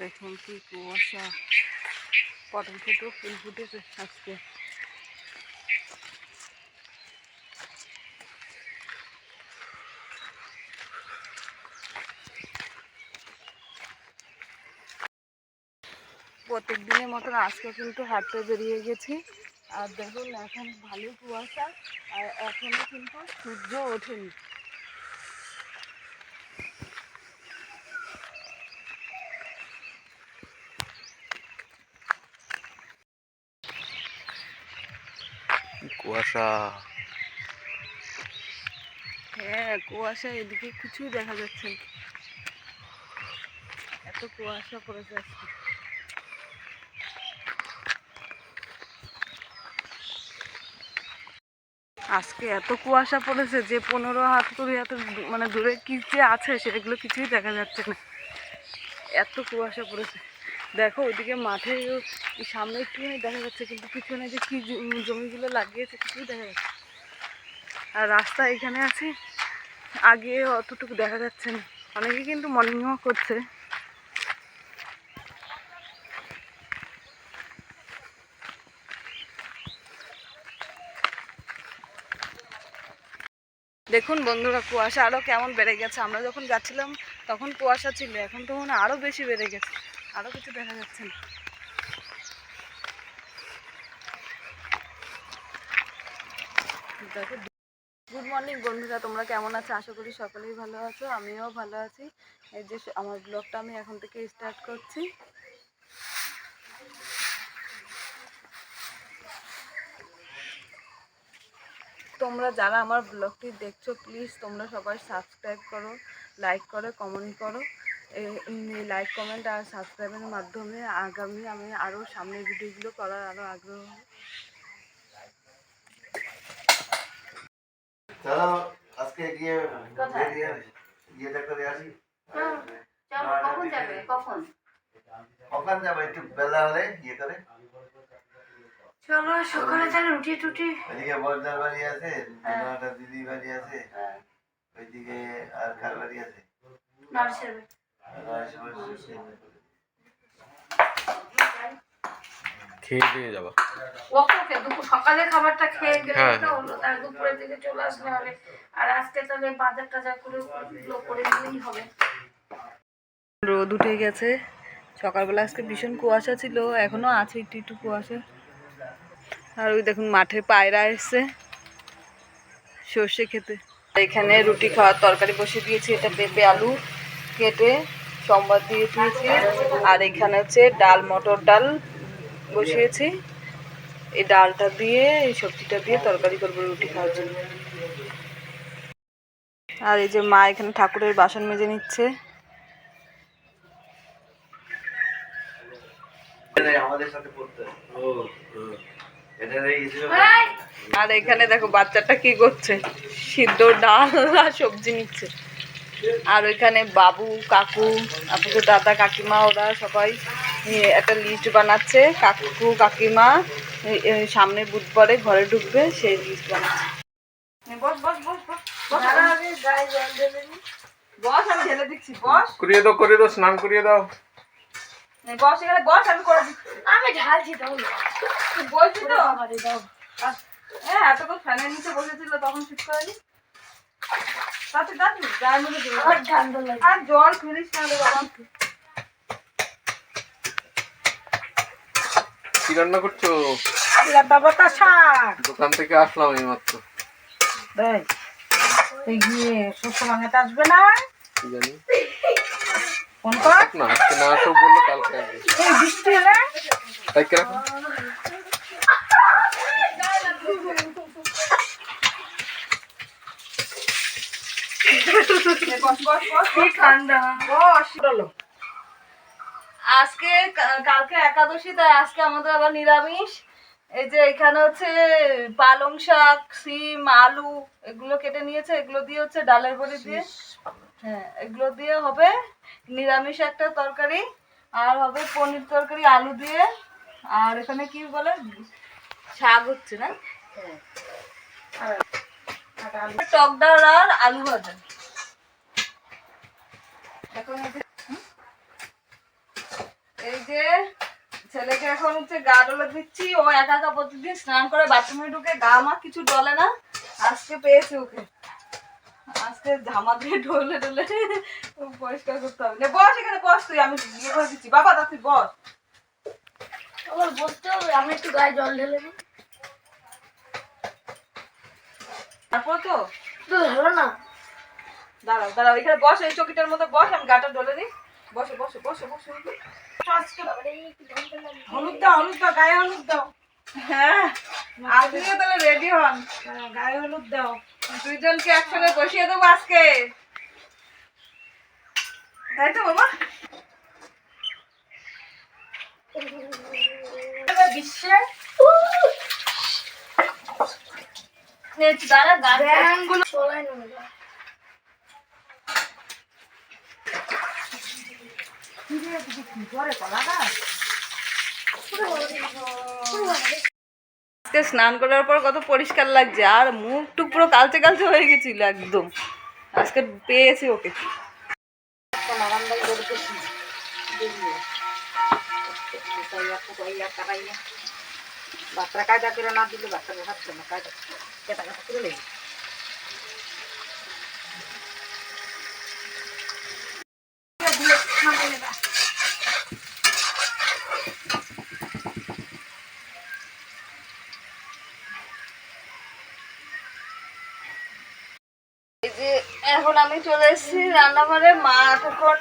দেখুন কি কুয়াশা। পটল ফুটো ফুল ফুটেছে আজকে। প্রত্যেক দিনের মতন আজকে কিন্তু হাঁটতে বেরিয়ে গেছি। আর দেখুন, এখন ভালো কুয়াশা, আর এখনও কিন্তু সূর্য ওঠেনি। কুয়াশা। হ্যাঁ কুয়াশা এদিকে কিছুই দেখা যাচ্ছে এত কুয়াশা পড়েছে আজকে। আজকে এত কুয়াশা পড়েছে যে পনেরো হাত করে এত মানে দূরে কি যে আছে সেগুলো কিছুই দেখা যাচ্ছে না। এত কুয়াশা পড়েছে। দেখো, ওইদিকে মাঠে সামনে একটুখানি দেখা যাচ্ছে, কিন্তু পিছনে যে কি জমিগুলো লাগিয়েছে, কিছুই দেখা যাচ্ছে আর রাস্তা এখানে আছে, আগে অতটুকু দেখা যাচ্ছে না। অনেকে কিন্তু মর্নিং ওয়াক করছে। দেখুন বন্ধুরা, কুয়াশা আরও কেমন বেড়ে গেছে। আমরা যখন যাচ্ছিলাম, তখন কুয়াশা ছিল, এখন তো মনে আরও বেশি বেড়ে গেছে। আরও কিছু দেখা যাচ্ছে না। দেখো, গুড মর্নিং বন্ধুরা, তোমরা কেমন আছো? আশা করি সকলেই ভালো আছো, আমিও ভালো আছি। এই যে আমার ব্লগটা আমি এখন থেকে স্টার্ট করছি। তোমরা যারা আমার ব্লগটি দেখছ, প্লিজ তোমরা সবাই সাবস্ক্রাইব করো লাইক করো কমেন্ট করো। লাইক কমেন্ট আর সাবস্ক্রাইবের মাধ্যমে আগামী আমি আরও সামনের ভিডিওগুলো করার আরও আগ্রহ চলো আজকে গিয়ে গিয়ে দেখতে দিয়ে আসি। কখন যাবে? কখন? কখন যাব? একটু বেলা হলে ইয়ে করে। চলো সকালে তাহলে রুটি টুটি ওইদিকে বর্দার বাড়ি আছে দিদি বাড়ি আছে ওইদিকে আর কার বাড়ি আছে? নার্সের খেয়ে দিয়ে যাবা। ওকে দুপুর সকালে খাবারটা খেয়ে গেলে হ্যাঁ, তো হলো তার দুপুরের দিকে চলে আসলে হবে। আর আজকে তাহলে বাজার টাজার করে করে নিলেই হবে। রোদ উঠে গেছে। সকালবেলা আজকে ভীষণ কুয়াশা ছিল এখনও আছে একটু একটু কুয়াশা। আর ওই দেখুন মাঠে পায়রা এসছে সর্ষে খেতে। এখানে রুটি খাওয়ার তরকারি বসিয়ে দিয়েছি এটা পেঁপে আলু কেটে সম্বাদ দিয়ে দিয়েছি। আর এখানে হচ্ছে ডাল, মটর ডাল বসিয়েছি। এই ডালটা দিয়ে, এই সবজিটা দিয়ে তরকারি করব রুটি খাওয়ার জন্য। আর এই যে মা এখানে ঠাকুরের বাসন মেজে নিচ্ছে। আর এখানে দেখো বাচ্চাটা কি করছে? সিদ্ধ ডাল আর সবজি নিচ্ছে। আর ওইখানে বাবু কাকু আপনাদের দাদা কাকিমা ওরা সবাই একটা লিস্ট বানাচ্ছে। কাকু কাকিমা সামনে বুধবারে ঘরে ঢুকবে সেই লিস্ট বানাচ্ছে। বস বস বস বস বস বস আমি ঢেলে দিচ্ছি বস। করিয়ে দাও করিয়ে দাও স্নান করিয়ে দাও। বস এখানে বস আমি করে দিচ্ছি। আমি ঢালছি দাও বলছি তো? আমারে দাও। হ্যাঁ এতক্ষণ ফ্যানের নিচে বসেছিল তখন ঠিক করেনি? আর জল ফিরিস না বাবা কি রান্না করছ? লতা পাতা শাক দোকান থেকে আসলাম এই মাত্র। দেখ গিয়ে শস্য ভাঙাতে আসবে না? জানি। ফোন কর। না আজকে না আসো বলল কালকে আসবে। বৃষ্টি হলে? তাই কে রাখো বস বস বস কি ঠান্ডা বস আজকে কালকে একাদশী তাই আজকে আমাদের আবার নিরামিষ। এই যে এখানে হচ্ছে পালং শাক সিম আলু এগুলো কেটে নিয়েছে। এগুলো দিয়ে হচ্ছে ডালের বড়ি দিয়ে। হ্যাঁ এগুলো দিয়ে হবে নিরামিষ একটা তরকারি আর হবে পনির তরকারি আলু দিয়ে। আর এখানে কি বলে? শাক হচ্ছে না? টক ডাল আর আলু ভাজা। এখন এই যে- ছেলেকে এখন হচ্ছে গা ডলে দিচ্ছি ও একা একা প্রতিদিন স্নান করে বাথরুমে ঢুকে গা মা কিছু ডলে না আজকে পেয়েছে ওকে। আজকে ঝামা দিয়ে ডলে ডলে পরিষ্কার করতে হবে। বস এখানে বস তুই আমি ইয়ে করে দিচ্ছি। বাবা তা তুই বস। আবার বসতে হবে আমি একটু গায়ে জল ঢেলে দিই। তারপর তো? তো হলো না। দাঁড়াও দাঁড়াও এখানে বস এই চকিটার মধ্যে বস আমি গাটা ডলে দিই। বসে বসে বসে বসে। হলুদ দাও হলুদ দাও গায়ে হলুদ দাও। হ্যাঁ আপনিও তাহলে রেডি হন। হ্যাঁ, গায়ে হলুদ দাও। দুইজনকে একসঙ্গে বসিয়ে দেবো আজকে। তাই তো বাবা? বিশ্বে? নে, আজকে স্নান করার পর কত পরিষ্কার লাগছে, আর মুখ টুক পুরো কালচে কালচে হয়ে গেছিল একদম। আজকে পেয়েছি ওকে। বাচ্চা কায়দা করে না দিলে বাচ্চাকে খাচ্ছে না, কায়দা কেটা কাটা করে এই যে এখন আমি চলে এসেছি রান্নাঘরে। মা এতক্ষণ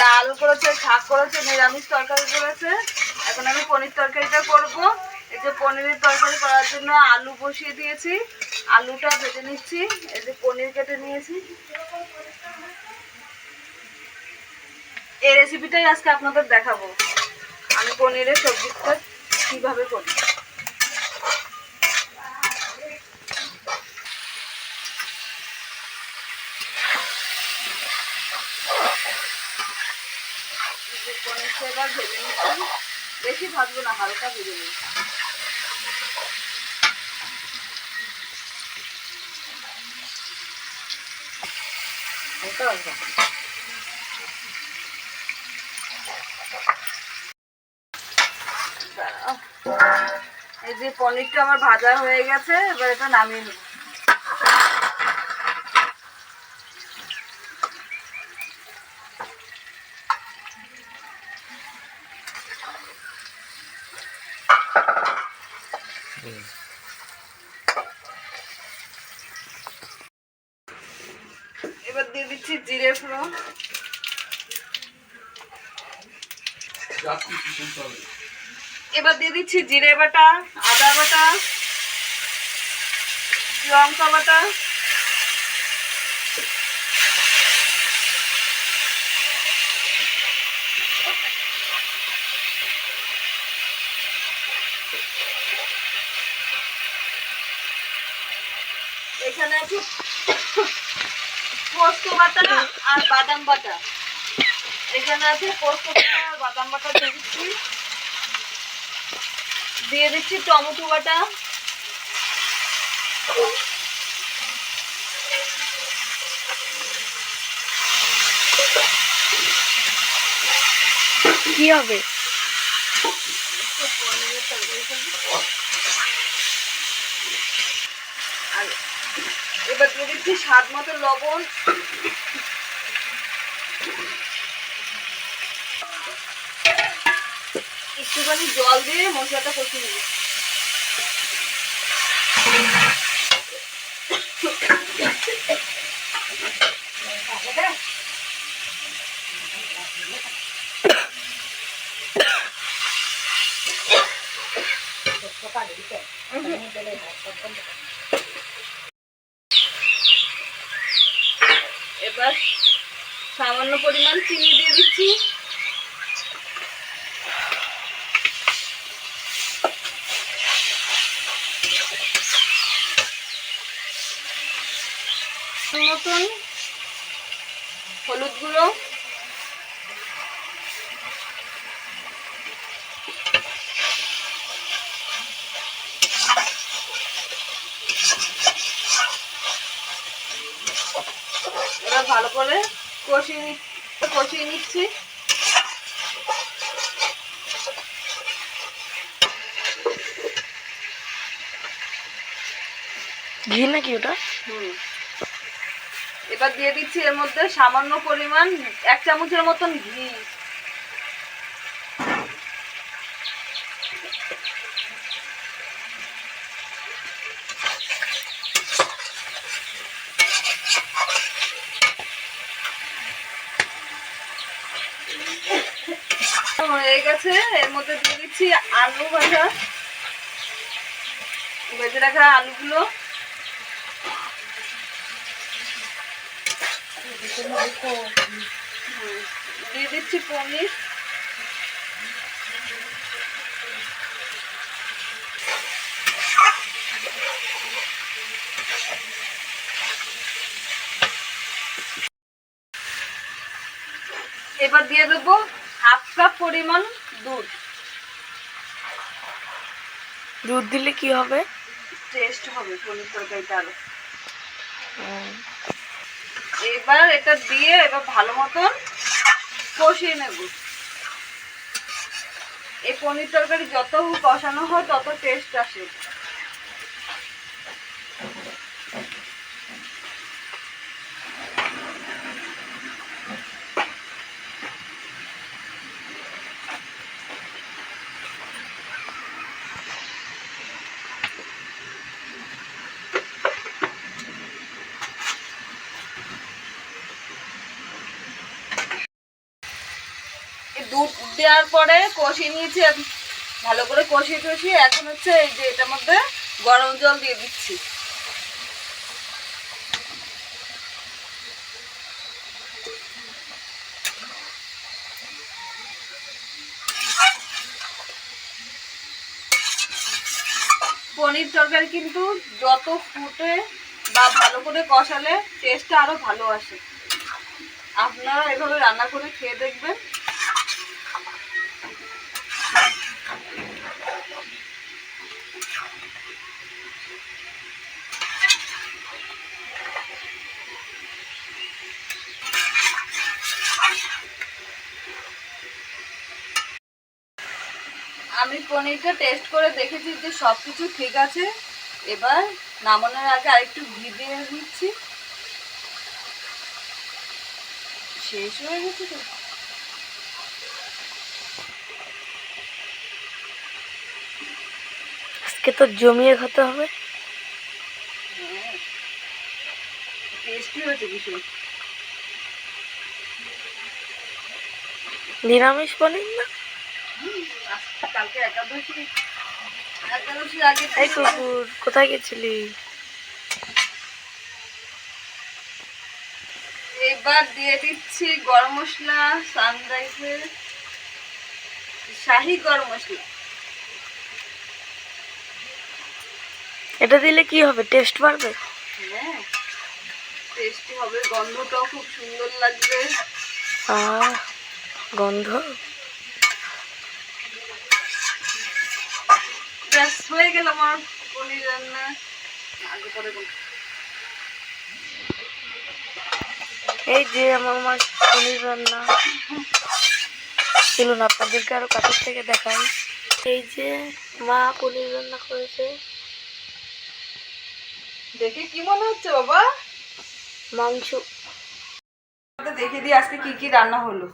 ডাল করেছে, শাক করেছে, নিরামিষ তরকারি করেছে। এখন আমি পনির তরকারিটা করব। এই যে পনিরের তরকারি করার জন্য আলু বসিয়ে দিয়েছি। আলুটা ভেজে নিচ্ছি। এই যে পনির কেটে নিয়েছি। এই রেসিপিটাই আজকে আপনাদের দেখাবো। আমি পনিরের সবজিটা কীভাবে করি এই যে পনিরটা এবার ভেজে নিচ্ছি বেশি ভাজবো না, হালকা ভেজে দাঁড়াও। এই যে পনিরটা আমার ভাজা হয়ে গেছে, এবার এটা নামিয়ে নেব এবার দিয়ে দিচ্ছি জিরে ফোড়ন এবার দিয়ে দিচ্ছি জিরে বাটা, আদা বাটা, লঙ্কা বাটা। এখানে আছে পোস্ত বাটা আর বাদাম বাটা। এখানে আছে পোস্ত বাদাম বাটা দিয়ে দিচ্ছি। দিয়ে দিচ্ছি টমেটো বাটা। কি হবে? আর এবার দিয়ে দিচ্ছি স্বাদ মতো লবণ। একটুখানি জল দিয়ে মশলাটা কষিয়ে নেব। এবার সামান্য পরিমাণ চিনি দিয়ে দিচ্ছি। একটু মতন হলুদ গুঁড়ো। এবার ভালো করে কষিয়ে নিচ্ছি কষিয়ে নিচ্ছি। ঘি নাকি ওটা? হুম। এবার দিয়ে দিচ্ছি এর মধ্যে সামান্য পরিমাণ এক চামচের মতন ঘি। হয়ে গেছে, এর মধ্যে দিয়ে দিচ্ছি আলু ভাজা। ভেজে রাখা আলুগুলো। দিয়ে দিচ্ছি পনির। এবার দিয়ে দেবো হাফ কাপ পরিমাণ দুধ। দুধ দিলে কি হবে? টেস্ট হবে পনির তরকারিটা আরও। এবার এটা দিয়ে এবার ভালো মতন কষিয়ে নেব। এই পনির তরকারি যত কষানো হয় তত টেস্ট আসে এই দুধ দেওয়ার পরে কষিয়ে নিয়েছি ভালো করে কষিয়ে টষিয়ে এখন হচ্ছে এই যে এটার মধ্যে গরম জল দিয়ে দিচ্ছি। পনির তরকারি কিন্তু যত ফুটে বা ভালো করে কষালে টেস্টটা আরও ভালো আসে। আপনারা এভাবে রান্না করে খেয়ে দেখবেন আমি পনিরটা টেস্ট করে দেখেছি যে সব কিছু ঠিক আছে। এবার নামানোর আগে আরেকটু ঘি দিয়ে দিচ্ছি শেষ হয়ে গেছে তো। আজকে তো জমিয়ে খেতে হবে। টেস্টি হয়েছে ভীষণ। নিরামিষ পনির না? এই কুকুর কোথায় গেছিলি? এবার দিয়ে দিচ্ছি গরম মশলা সানরাইজের শাহি গরম মশলা। এটা দিলে কি হবে? টেস্ট বাড়বে? হ্যাঁ টেস্টি হবে গন্ধটাও খুব সুন্দর লাগবে। আহ গন্ধ? ব্যাস হয়ে গেল আমার পনির রান্না। আগে পরে এই যে আমার মা পনির রান্না। চলুন আপনাদেরকে আরও কাছের থেকে দেখাই। এই যে মা পনির রান্না করেছে। দেখে কি মনে হচ্ছে বাবা? মাংস। দেখে দিই আজকে কি কি রান্না হলো?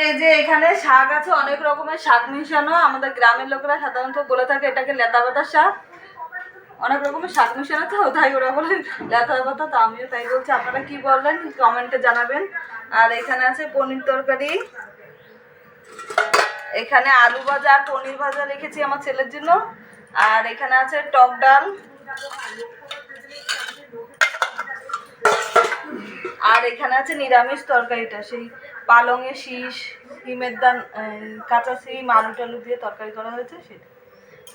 এই যে এখানে শাক আছে, অনেক রকমের শাক মিশানো। আমাদের গ্রামের লোকেরা সাধারণত বলে থাকে, এটাকে লেতা পাতা শাক। অনেক রকমের শাক মিশানো তো, তাই ওরা বলে লেতা পাতা, তো আমিও তাই বলছি। আপনারা কি বললেন কমেন্টে জানাবেন। আর এখানে আছে পনির তরকারি। এখানে আলু ভাজা আর পনির ভাজা রেখেছি আমার ছেলের জন্য। আর এখানে আছে টক ডাল। আর এখানে আছে নিরামিষ তরকারিটা, সেই পালংয়ের শীষ, হিমের দান কাঁচা সিম আলু টালু দিয়ে তরকারি করা হয়েছে সেটা।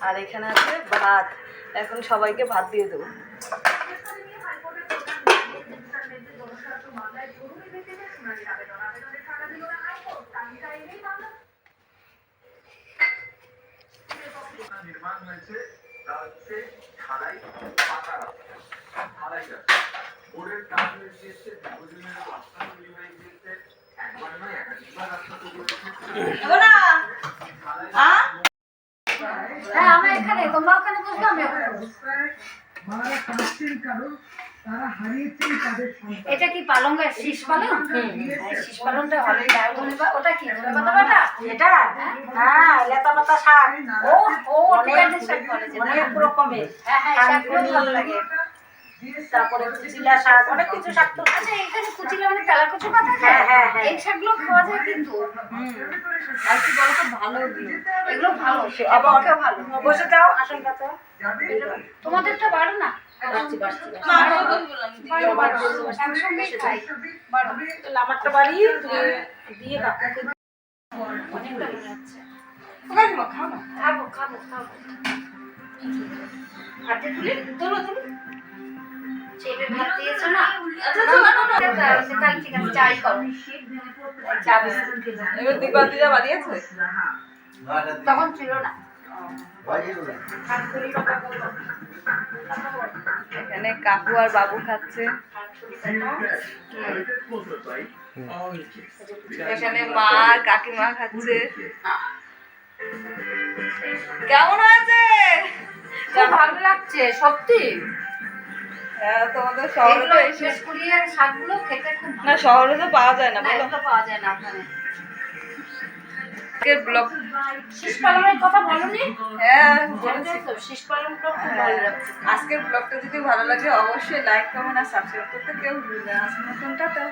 আর এখানে আছে ভাত। এখন সবাইকে ভাত দিয়ে দেবো। দেবো না আ? হ্যাঁ আমি এখানে তোমরা ওখানে বসবে আমি ওখানে বসবো। এটা কি পালং? গাছ শীষ পালং শীষ পালংটা ভালো ধনে পা- ওটা কি? পাতা বাটা এটা? হ্যাঁ লেতা পাতা শাক। ও ও শাক বলে? অনেক রকমের। হ্যাঁ হ্যাঁ শাকগুলো ভালো লাগে। তারপরে কুচিলা শাক অনেক কিছু শাক তো আচ্ছা এখানে কুচিলে মানে তেলা কুচু পাতা হ্যাঁ, হ্যাঁ, হ্যাঁ। এই শাকগুলো খাওয়া যায় কিন্তু। আর কি বলতো ভালো এগুলো ভালো আবার ভালো। বসে যাও আসল কাছে তোমাদেরটা বাড়ো না? আমারটা বাড়ি দিয়ে কাকুকে অনেকটা মনে হচ্ছে কাকিমা খাব খাব। খাব হাতে তুলে? তোলো তুলো? চেপে ভাত দিয়েছ না? আচ্ছা, না, তাহলে ঠিক আছে চাই করো চা বাড়িয়েছে তখন ছিল না। এখানে কাকু আর বাবু খাচ্ছে। এখানে মা আর কাকিমা খাচ্ছে। কেমন খুব ভালো লাগছে সত্যি? হ্যাঁ, তোমাদের শহরে তো না শহরে তো পাওয়া যায় না পাওয়া যায় না ওখানে আজকের ব্লগ শীষ পালনের কথা হ্যাঁ বলেছি তো শীষ পালন খুব ভালো হ্যাঁ, লাগছে। আজকের ব্লগটা যদি ভালো লাগে অবশ্যই লাইক কমেন্ট আর সাবস্ক্রাইব করতে কেউ ভুলবে না। আজকের মতন টাটা।